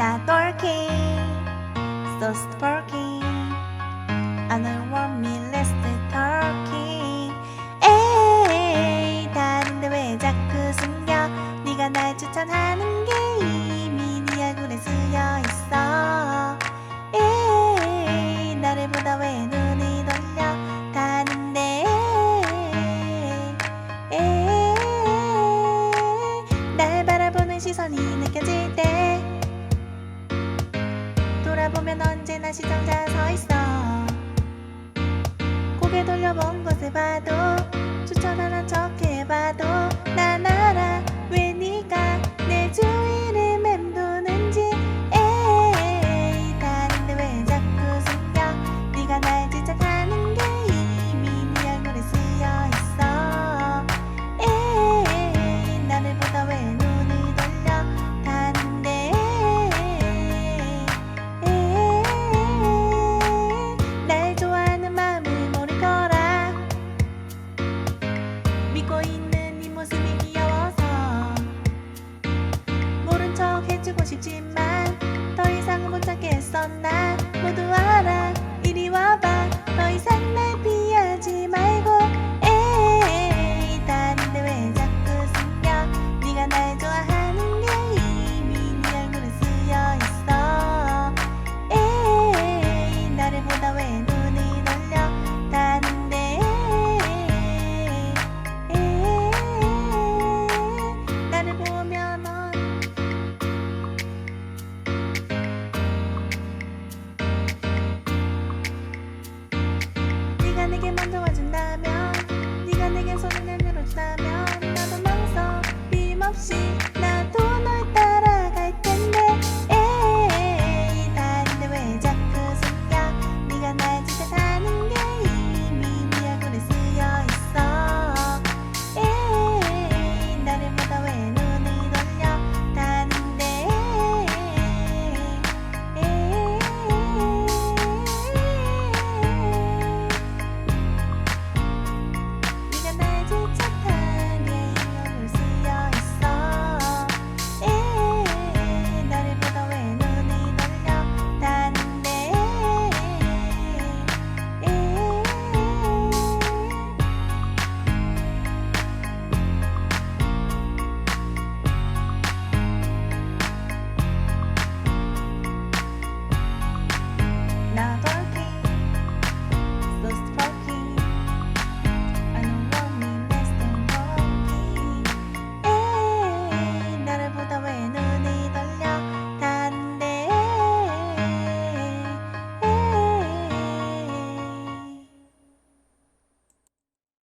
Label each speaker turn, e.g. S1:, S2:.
S1: not working so sparking I don't want me less than talking 에이 다른데 왜 자꾸 숨겨? 네가 날 추천하는 게 이미 네 얼굴에 쓰여 있어. 에이 나를 보다 왜 눈이 돌려? 가는데. 에이 날 바라보는 시선이 느껴질 때 보면 언제나 시청자 서 있어. 고개 돌려본 곳을 봐도 থেকে বন্ধু বাজনা